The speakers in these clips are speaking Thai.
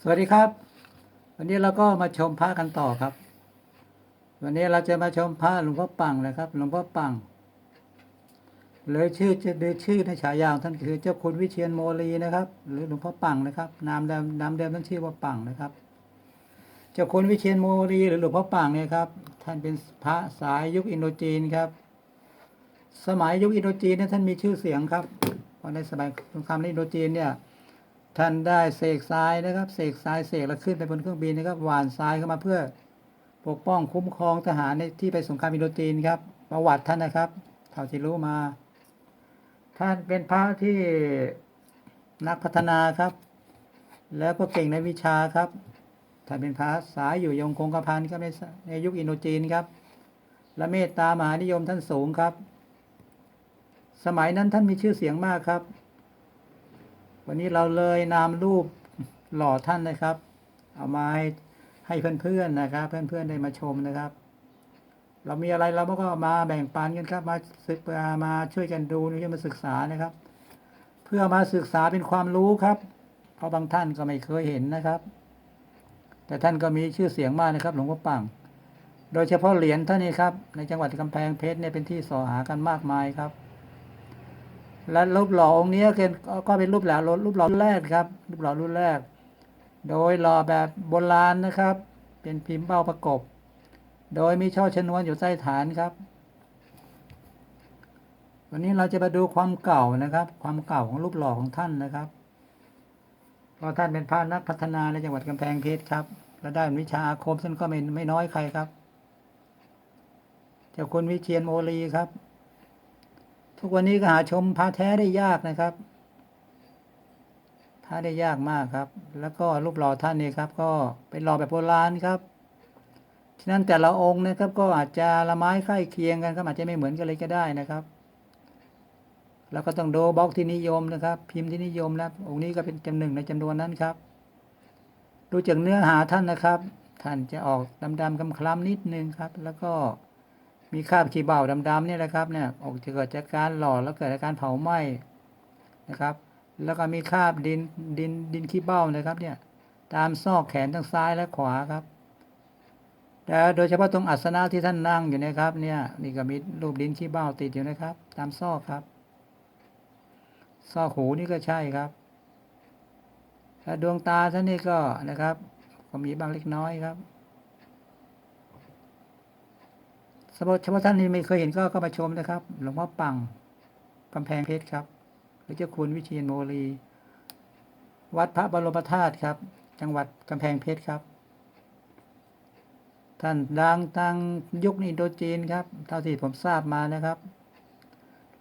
สวัสดีครับ วันนี้เราก็มาชมพระกันต่อครับ วันนี้เราจะมาชมพระหลวงพ่อปังนะครับหลวงพ่อปังเลยชื่อจะเดชื่อในฉายาของท่านคือเจ้าคุณวิเชียนโมลีนะครับ หรือหลวงพ่อปังนะครับนามเดิมนามเดิมท่านชื่อว่าปังนะครับ เจ้าคุณวิเชียนโมลีหรือหลวงพ่อปังเนี่ยครับท่านเป็นพระสายยุคอินโดจีนครับ สมัยยุคอินโดจีนเนี่ยท่านมีชื่อเสียงครับเพราะในสมัยสงครามในอินโดจีนเนี่ย ท่านได้เสกทรายนะครับเสกทรายเสกแล้วขึ้นไปบนเครื่องบินนะครับหวานทรายเข้ามาเพื่อปกป้องคุ้มครองทหารในที่ไปสงครามอินโดจีนครับ ประวัติท่านนะครับเท่าที่รู้มา ท่านเป็นพระที่นักพัฒนาครับ แล้วก็เก่งในวิชาครับท่านเป็นพระสายอยู่ยงคงกระพันครับในในยุคอินโดจีนครับ และเมตตามหานิยมท่านสูงครับ สมัยนั้นท่านมีชื่อเสียงมากครับ วันนี้เราเลยนำรูปหล่อท่านนะครับ เอามาให้ให้เพื่อนๆนะครับ เพื่อนๆได้มาชมนะครับ เรามีอะไรเราก็มาแบ่งปันกันครับ มาศึกมามาช่วยกันดูนี่มาศึกษานะครับ เพื่อมาศึกษาเป็นความรู้ครับ เพราะบางท่านก็ไม่เคยเห็นนะครับ แต่ท่านก็มีชื่อเสียงมากนะครับ หลวงพ่อปังโดยเฉพาะเหรียญท่านนี้ครับ ในจังหวัดกำแพงเพชรเนี่ยเป็นที่สอหากันมากมายครับ และรูปหล่อองค์นี้ก็เป็นก็เป็นรูปหล่อรูปหล่อรุ่นแรกครับ รูปหล่อรุ่นแรก โดยหล่อแบบโบราณนะครับ เป็นพิมพ์เบ้าประกบ โดยมีช่อชนวนอยู่ใต้ฐานครับ วันนี้เราจะมาดูความเก่านะครับ ความเก่าของรูปหล่อของท่านนะครับเพราะท่านเป็นพระนักพัฒนาในจังหวัดกำแพงเพชรครับและได้วิชาอาคมซึ่งก็ไม่ไม่น้อยใครครับเจ้าคุณวิเชียนโมลีครับ ทุกวันนี้ก็หาชมพระแท้ได้ยากนะครับพระได้ยากมากครับ แล้วก็รูปหล่อท่านนี่ครับ ก็เป็นหล่อแบบโบราณครับ ฉะนั้นแต่ละองค์นะครับ ก็อาจจะละไม้ใกล้เคียงกันครับอาจจะไม่เหมือนกันเลยก็ได้นะครับ แล้วก็ต้องดูบล็อกที่นิยมนะครับ พิมพ์ที่นิยมนะองค์นี้ก็เป็นจำหนึ่งในจำนวนนั้นครับ ดูจากเนื้อหาท่านนะครับ ท่านจะออกดำๆคล้ำๆนิดนึงครับ แล้วก็ มีคราบขี้เบาดำๆนี่แหละครับเนี่ยออกจะเกิดจากการหล่อแล้วเกิดจากการเผาไหม้นะครับ แล้วก็มีคราบดินดินดินขี้เบ้านะครับเนี่ยตามซอกแขนทั้งซ้ายและขวาครับแต่โดยเฉพาะตรงอัสนะที่ท่านนั่งอยู่นะครับ เนี่ยนี่ก็มีรูปดินขี้เบ้าติดอยู่นะครับ ตามซอกครับ ซอกหูนี่ก็ใช่ครับดวงตาท่านนี่ก็นะครับ ก็มีบางเล็กน้อยครับ สำหรับเฉพาะท่านที่ไม่เคยเห็นก็ก็มาชมนะครับ หลวงพ่อปังกำแพงเพชรครับ หรือเจ้าคุณวิเชียนโมลี วัดพระบรมธาตุครับ จังหวัดกำแพงเพชรครับ ท่านดังทางยุคอินโดจีนครับ เท่าที่ผมทราบมานะครับ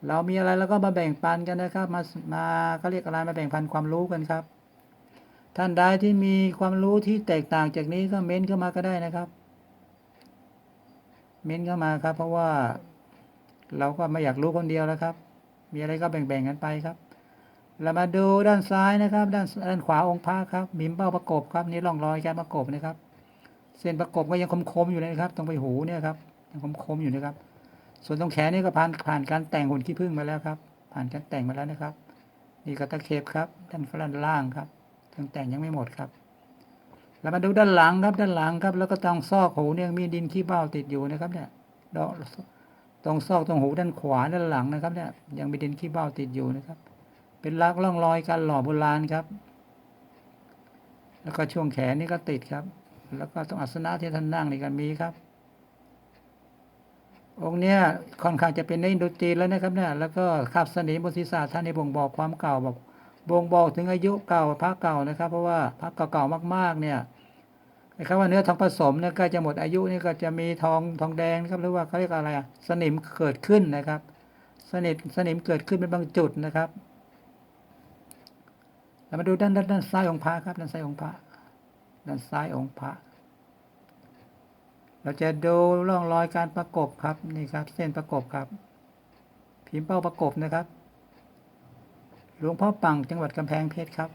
เรามีอะไรแล้วก็มาแบ่งปันกันนะครับ มามาก็เรียกอะไรมาแบ่งปันความรู้กันครับ ท่านใดที่มีความรู้ที่แตกต่างจากนี้ก็เม้นเข้ามาก็ได้นะครับ เม้นเข้ามาครับ เพราะว่าเราก็ไม่อยากรู้คนเดียวแล้วครับ มีอะไรก็แบ่งๆกันไปครับ เรามาดูด้านซ้ายนะครับ ด้านด้านขวาองค์พระครับมีเป้าประกบครับนี่ร่องรอยการประกบนะครับ เส้นประกบก็ยังคมๆอยู่เลยครับ ตรงใบหูเนี่ยครับยังคมๆอยู่นะครับ ส่วนตรงแขนนี่ก็ผ่านผ่านการแต่งหุ่นขี้ผึ้งมาแล้วครับ ผ่านการแต่งมาแล้วนะครับ นี่ก็ตะเข็บครับ ด้านด้านล่างครับยังแต่งยังไม่หมดครับ เรามาดูด้านหลังครับด้านหลังครับ แล้วก็ตรงซอกหูเนี่ยมีดินขี้เบ้าติดอยู่นะครับ เนี่ยตรงซอกตรงหูด้านขวาด้านหลังนะครับ เนี่ย ยังมีดินขี้เบ้าติดอยู่นะครับ เป็นลักร่องรอยการหล่อโบราณครับ แล้วก็ช่วงแขนนี่ก็ติดครับ แล้วก็ตรงอัสนะที่ท่านนั่งนี่ก็มีครับ องค์เนี้ยค่อนข้างจะเป็นในอินโดจีนแล้วนะครับเนี่ย แล้วก็คาบสนิมบนศีรษะท่านในบ่งบอกความเก่าบอกบ่งบอกถึงอายุเก่าพระเก่านะครับ เพราะว่าพระเก่าๆมาก ๆ เนี่ย นะครับว่าเนื้อทองผสมเนี่ยก็จะหมดอายุนี่ก็จะมีทองทองแดงนะครับหรือว่าเขาเรียกอะไรอะสนิมเกิดขึ้นนะครับ สนิมสนิมเกิดขึ้นเป็นบางจุดนะครับเรามาดูด้านด้านด้านซ้ายองค์พระครับด้านซ้ายองค์พระด้านซ้ายองค์พระ เราจะดูร่องรอยการประกบครับนี่ครับ เส้นประกบครับ พิมพ์เป้าประกบนะครับ หลวงพ่อปังจังหวัดกำแพงเพชรครับ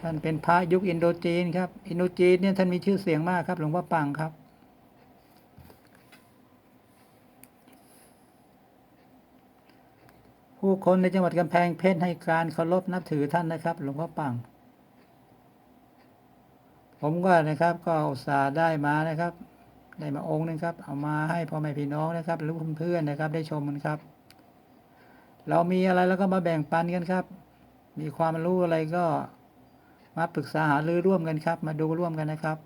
ท่านเป็นพระยุคอินโดจีนครับ อินโดจีนเนี่ยท่านมีชื่อเสียงมากครับ หลวงพ่อปังครับ ผู้คนในจังหวัดกำแพงเพชรให้การเคารพนับถือท่านนะครับ หลวงพ่อปัง ผมก็นะครับ ก็อุตส่าห์ได้มานะครับ ได้มาองค์หนึงครับ เอามาให้พ่อแม่พี่น้องนะครับหรือเพื่อนๆนะครับ ได้ชมกันครับ เรามีอะไรแล้วก็มาแบ่งปันกันครับ มีความรู้อะไรก็ มาปรึกษาหารือร่วมกันครับ มาดูร่วมกันนะครับ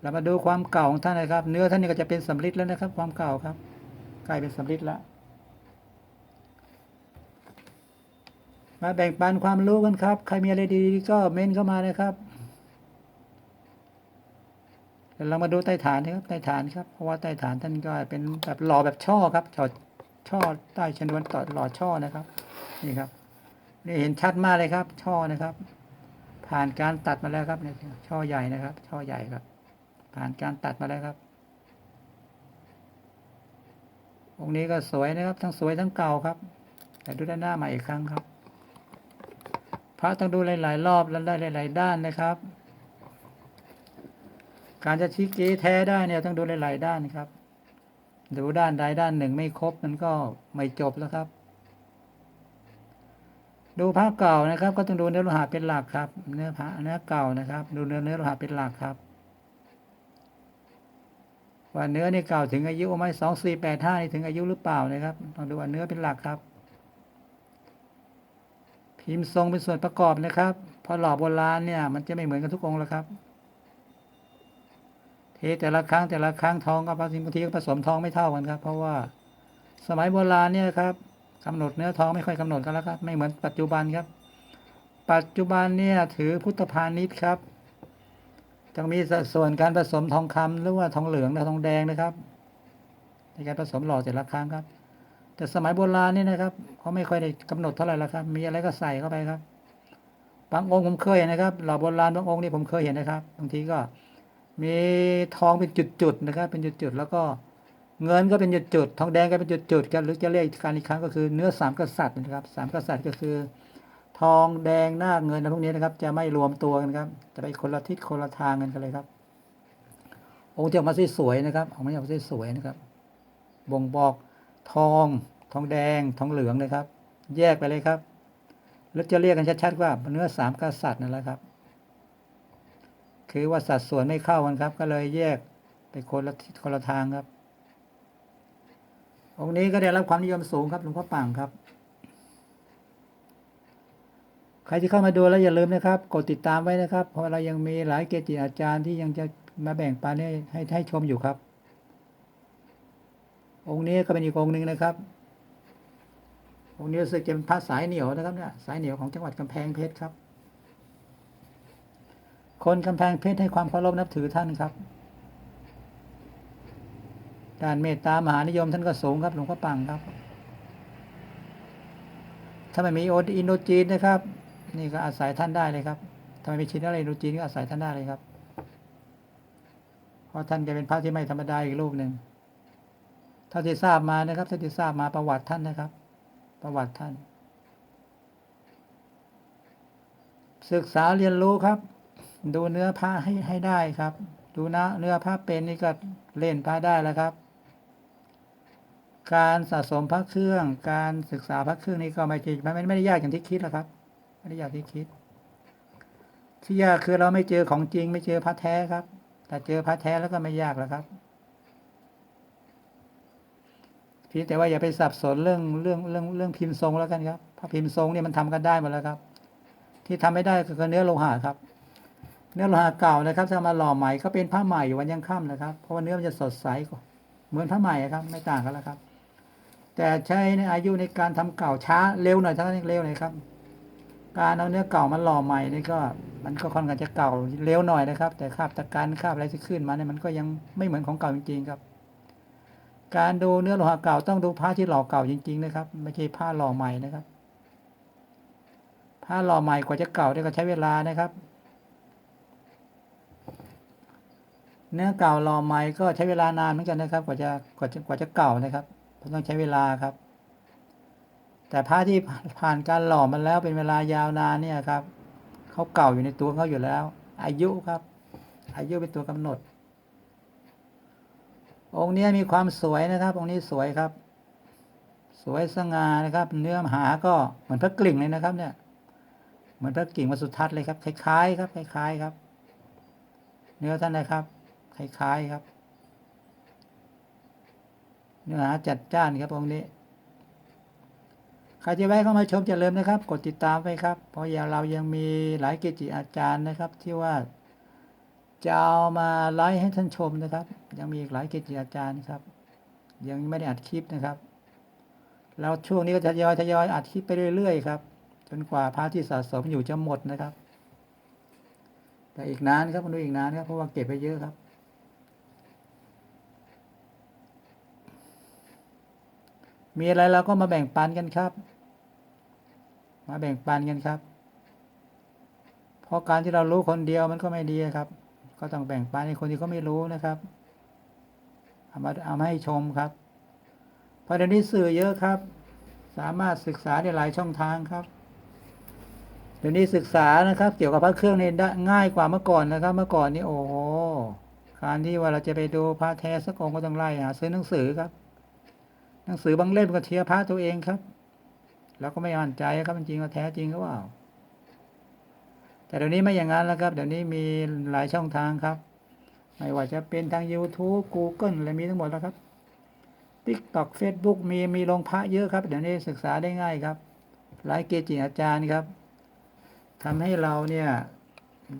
เรามาดูความเก่าของท่านนะครับ เนื้อท่านนี่ก็จะเป็นสำริดแล้วนะครับ ความเก่าครับ กลายเป็นสำริดแล้วมาแบ่งปันความรู้กันครับ ใครมีอะไรดีๆก็เม้นเข้ามานะครับเดี๋ยวเรามาดูใต้ฐานนะครับ ใต้ฐานครับ เพราะว่าใต้ฐานท่านก็เป็นแบบหล่อแบบช่อครับช่อช่อใต้ชนวนต่อหล่อช่อนะครับ นี่ครับ นี่เห็นชัดมากเลยครับ ช่อนะครับ ผ่านการตัดมาแล้วครับเนี่ยช่อใหญ่นะครับ ช่อใหญ่ครับ ผ่านการตัดมาแล้วครับ องค์นี้ก็สวยนะครับ ทั้งสวยทั้งเก่าครับ แต่ดูด้านหน้ามาอีกครั้งครับ พระต้องดูหลาย ๆ รอบและได้หลาย ๆ ด้านนะครับ การจะชี้เกแท้ได้เนี่ยต้องดูหลาย ๆ ด้านครับดูด้านใดด้านหนึ่งไม่ครบมันก็ไม่จบแล้วครับ ดูพระเก่านะครับ ก็ต้องดูเนื้อโลหะเป็นหลักครับ เนื้อพระเนื้อเก่านะครับ ดูเนื้อเนื้อโลหะเป็นหลักครับ ว่าเนื้อนี่เก่าถึงอายุไหมสองสี่แปดห้านี่ถึงอายุหรือเปล่านะครับต้องดูว่าเนื้อเป็นหลักครับ พิมพ์ทรงเป็นส่วนประกอบนะครับพอหล่อโบราณเนี่ยมันจะไม่เหมือนกันทุกองค์แล้วครับเทแต่ละครั้งแต่ละครั้งทองกับบางทีบางทีก็ผสมทองไม่เท่ากันครับ เพราะว่าสมัยโบราณเนี่ยครับ กำหนดเนื้อทองไม่ค่อยกำหนดกันแล้วครับ ไม่เหมือนปัจจุบันครับ ปัจจุบันเนี่ยถือพุทธพาณิชย์ครับต้องมีสัดส่วนการผสมทองคำหรือว่าทองเหลืองและทองแดงนะครับ ในการผสมหล่อแต่ละครั้งครับ แต่สมัยโบราณนี่นะครับเขาไม่ค่อยได้กำหนดเท่าไหร่ละครับ มีอะไรก็ใส่เข้าไปครับ บางองค์ผมเคยเห็นนะครับหล่อโบราณบางองค์นี่ผมเคยเห็นนะครับบางทีก็มีทองเป็นจุดๆนะครับ เป็นจุดๆแล้วก็ เงินก็เป็นจุดๆทองแดงก็เป็นจุดๆกันหรือจะเรียกอีกการอีกครั้งก็คือเนื้อสามกษัตริย์นะครับสามกษัตริย์ก็คือ ทองแดงหน้าเงินอะไรพวกนี้นะครับ จะไม่รวมตัวกันครับ จะไปคนละทิศคนละทางกันกันเลยครับองค์จะออกมาสวยๆนะครับออกมาออกมาสวยๆนะครับ บ่งบอกทองทองแดงทองเหลืองนะครับ แยกไปเลยครับแล้วจะเรียกกันชัดๆว่าเนื้อสามกษัตริย์นั่นแหละครับคือว่าสัดส่วนไม่เข้ากันครับ ก็เลยแยกไปคนละทิศคนละทางครับ องค์นี้ก็ได้รับความนิยมสูงครับหลวงพ่อปังครับ ใครที่เข้ามาดูแล้วอย่าลืมนะครับ กดติดตามไว้นะครับ เพราะเรายังมีหลายเกจิอาจารย์ที่ยังจะมาแบ่งปันให้ให้ให้ชมอยู่ครับ องค์นี้ก็เป็นอีกองค์หนึ่งนะครับ องค์นี้รู้สึกจะเป็นพระสายเหนียวนะครับเนี่ยสายเหนียวของจังหวัดกำแพงเพชรครับ คนกำแพงเพชรให้ความเคารพนับถือท่านครับ ด้านเมตตามหานิยมท่านก็สูงครับหลวงพ่อปังครับ ถ้าไม่มีโออินโดจีนนะครับ นี่ก็อาศัยท่านได้เลยครับถ้าไม่มีชินอะไรอินโดจีนก็อาศัยท่านได้เลยครับ เพราะท่านจะเป็นพระที่ไม่ธรรมดาอีกรูปหนึ่งเท่าที่ทราบมานะครับเท่าที่ทราบมาประวัติท่านนะครับ ประวัติท่าน ศึกษาเรียนรู้ครับ ดูเนื้อผ้าให้ให้ได้ครับ ดูนะเนื้อผ้าเป็นนี่ก็เล่นผ้าได้แล้วครับ การสะสมพระเครื่อง การศึกษาพระเครื่องนี่ก็ไม่ใช่ไม่ไม่ได้ยากอย่างที่คิดหรอกครับ ไม่ได้ยากที่คิด ที่ยากคือเราไม่เจอของจริง ไม่เจอพระแท้ครับ แต่เจอพระแท้แล้วก็ไม่ยากแล้วครับเพียงแต่ว่าอย่าไปสับสนเรื่องเรื่องเรื่องเรื่องพิมพ์ทรงแล้วกันครับพระพิมพ์ทรงเนี่ยมันทำกันได้หมดแล้วครับ ที่ทำไม่ได้ก็คือเนื้อโลหะครับ เนื้อโลหะเก่านะครับถ้ามาหล่อใหม่ก็เป็นผ้าใหม่วันยังค่ำนะครับ เพราะว่าเนื้อมันจะสดใสกว่าเหมือนผ้าใหม่ครับ ไม่ต่างกันแล้วครับ แต่ใช้ในอายุในการทำเก่าช้าเร็วหน่อยเท่านั้นเร็วหน่อยครับ การเอาเนื้อเก่ามาหล่อใหม่นี่ก็มันก็ค่อนข้างจะเก่าเร็วหน่อยนะครับ แต่คราบตะการคราบอะไรที่ขึ้นมาเนี่ยมันก็ยังไม่เหมือนของเก่าจริงๆครับ การดูเนื้อโลหะเก่าต้องดูผ้าที่หล่อเก่าจริง ๆ นะครับ ไม่ใช่ผ้าหล่อใหม่นะครับ ผ้าหล่อใหม่กว่าจะเก่าเนี่ยก็ใช้เวลานะครับเนื้อเก่าหล่อใหม่ก็ใช้เวลานานเหมือนกันนะครับ กว่าจะกว่าจะกว่าจะเก่านะครับ ต้องใช้เวลาครับ แต่ผ้าที่ผ่านการหล่อมาแล้วเป็นเวลายาวนานเนี่ยครับเขาเก่าอยู่ในตัวเขาอยู่แล้ว อายุครับ อายุเป็นตัวกำหนด องค์นี้มีความสวยนะครับ องค์นี้สวยครับ สวยสง่านะครับ เนื้อหาก็เหมือนพระกลิ่งเลยนะครับ เนี่ย เหมือนพระกลิ่งวัดสุทัศน์เลยครับคล้ายๆครับคล้ายๆครับ เนื้อท่านนะครับคล้ายๆครับ เนื้อหาจัดจ้านครับองค์นี้ใครจะแวะเข้ามาชมจะเริ่มนะครับ กดติดตามไปครับ เพราะอย่างเรายังมีหลายเกจิอาจารย์นะครับ ที่ว่าจะเอามาไลฟ์ให้ท่านชมนะครับ ยังมีอีกหลายเกจิอาจารย์ครับ ยังไม่ได้อัดคลิปนะครับแล้วช่วงนี้ก็จะทยอยทยอยอัดคลิปไปเรื่อยๆครับจนกว่าพระที่สะสมอยู่จะหมดนะครับ แต่อีกนานครับมันดูอีกนานครับเพราะว่าเก็บไปเยอะครับ มีอะไรเราก็มาแบ่งปันกันครับ มาแบ่งปันกันครับ เพราะการที่เรารู้คนเดียวมันก็ไม่ดีครับ ก็ต้องแบ่งปันให้คนที่เขาไม่รู้นะครับ เอามาเอามาให้ชมครับเพราะเดี๋ยวนี้สื่อเยอะครับ สามารถศึกษาได้หลายช่องทางครับ เดี๋ยวนี้ศึกษานะครับ เกี่ยวกับพระเครื่องนี่ได้ง่ายกว่าเมื่อก่อนนะครับ เมื่อก่อนนี่โอ้โหการที่ว่าเราจะไปดูพระแท้สักองค์ก็ต้องไล่หาซื้อหนังสือครับ หนังสือบางเล่มก็เทียร์พระตัวเองครับเราก็ไม่มั่นใจครับจริงๆว่าแท้จริงหรือเปล่าแต่เดี๋ยวนี้ไม่อย่างนั้นแล้วครับ เดี๋ยวนี้มีหลายช่องทางครับ ไม่ว่าจะเป็นทาง YouTube Google อะไรมีทั้งหมดแล้วครับ TikTok Facebook มีมีลงพระเยอะครับ เดี๋ยวนี้ศึกษาได้ง่ายครับ หลายเกจิอาจารย์ครับทำให้เราเนี่ย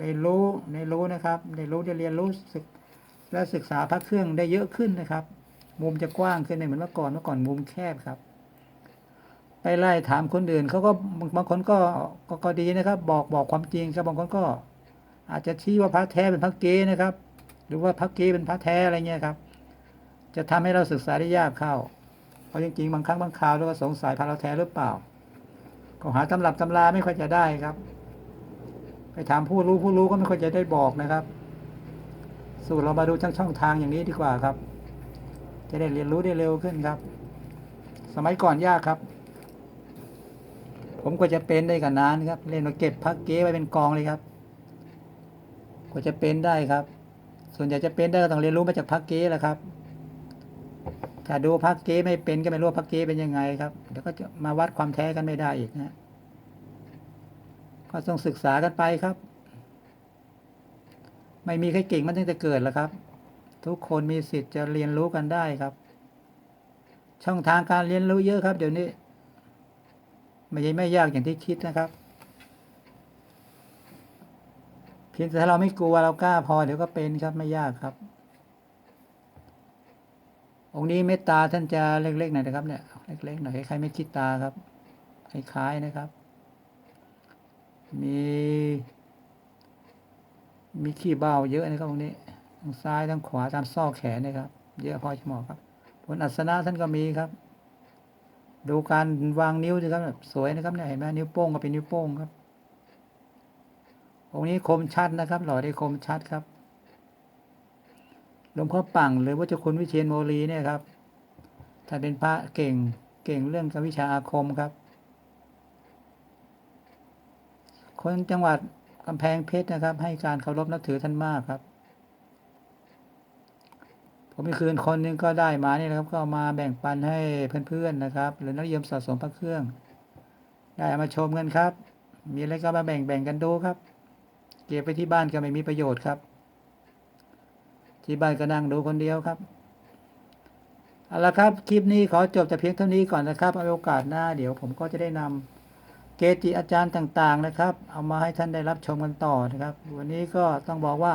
ได้รู้ได้รู้นะครับ ได้รู้ได้เรียนรู้ศึกและศึกษาพระเครื่องได้เยอะขึ้นนะครับ มุมจะกว้างขึ้นในเหมือนเมื่อก่อนเมื่อก่อนมุมแคบครับไปไล่ถามคนอื่นเขาก็บางบางคนก็ก็ก็ดีนะครับ บอกบอกความจริงครับบางคนก็ อาจจะชี้ว่าพระแท้เป็นพระเก๊นะครับ หรือว่าพระเก๊เป็นพระแท้อะไรเงี้ยครับ จะทำให้เราศึกษาได้ยากเข้าเพราะจริงๆบางครั้งบางคราวเราก็สงสัยพระเราแท้หรือเปล่า ก็หาตำรับตำราไม่ค่อยจะได้ครับ ไปถามผู้รู้ผู้รู้ก็ไม่ค่อยจะได้บอกนะครับ สู่เรามาดูช่องช่องทางอย่างนี้ดีกว่าครับ จะได้เรียนรู้ได้เร็วขึ้นครับ สมัยก่อนยากครับ ผมก็จะเป็นได้กันนานครับ เล่นมาเก็บพักเก้ไว้เป็นกองเลยครับกว่าจะเป็นได้ครับ ส่วนใหญ่จะเป็นได้ก็ต้องเรียนรู้มาจากพักเก้แหละครับ ถ้าดูพักเก้ไม่เป็นก็ไม่รู้พักเก้เป็นยังไงครับ เดี๋ยวก็จะมาวัดความแท้กันไม่ได้อีกนะ ก็ต้องศึกษากันไปครับ ไม่มีใครเก่งมันตั้งแต่เกิดแล้วครับ ทุกคนมีสิทธิ์จะเรียนรู้กันได้ครับ ช่องทางการเรียนรู้เยอะครับ เดี๋ยวนี้ ไม่ใช่ไม่ยากอย่างที่คิดนะครับเพียงแต่ถ้าเราไม่กลัวเรากล้าพอเดี๋ยวก็เป็นครับไม่ยากครับ องค์นี้เมตตาท่านจะเล็กๆหน่อยนะครับเนี่ยเล็กๆหน่อยคล้ายๆไม่คิตาครับคล้ายๆนะครับ มี มีขี้เบ้าเยอะนะครับตรงนี้ ทางซ้ายทางขวาตามซอกแขนนะครับ เยอะพอจะเหมาะครับบนอัสนะท่านก็มีครับ ดูการวางนิ้วสิครับแบบสวยนะครับเนี่ยเห็นไหมนิ้วโป้งก็เป็นนิ้วโป้งครับองค์นี้คมชัดนะครับ หล่อได้คมชัดครับหลวงพ่อปังหรือว่าเจ้าคุณวิเชียนโมลีเนี่ยครับถ้าเป็นพระเก่งเก่งเรื่องกวิชาอาคมครับ คนจังหวัดกำแพงเพชรนะครับ ให้การเคารพนับถือท่านมากครับ ผมมีคืนคนหนึงก็ได้มานี่นะครับ ก็เอามาแบ่งปันให้เพื่อนๆนะครับ หรือนักเรียนสะสมพระเครื่อง ได้มาชมกันครับ มีอะไรก็มาแบ่งๆกันดูครับ เก็บไปที่บ้านก็ไม่มีประโยชน์ครับ ที่บ้านก็นั่งดูคนเดียวครับเอาละครับ คลิปนี้ขอจบแต่เพียงเท่านี้ก่อนนะครับเอาโอกาสหน้าเดี๋ยวผมก็จะได้นำเกจิอาจารย์ต่างๆนะครับ เอามาให้ท่านได้รับชมกันต่อนะครับ วันนี้ก็ต้องบอกว่า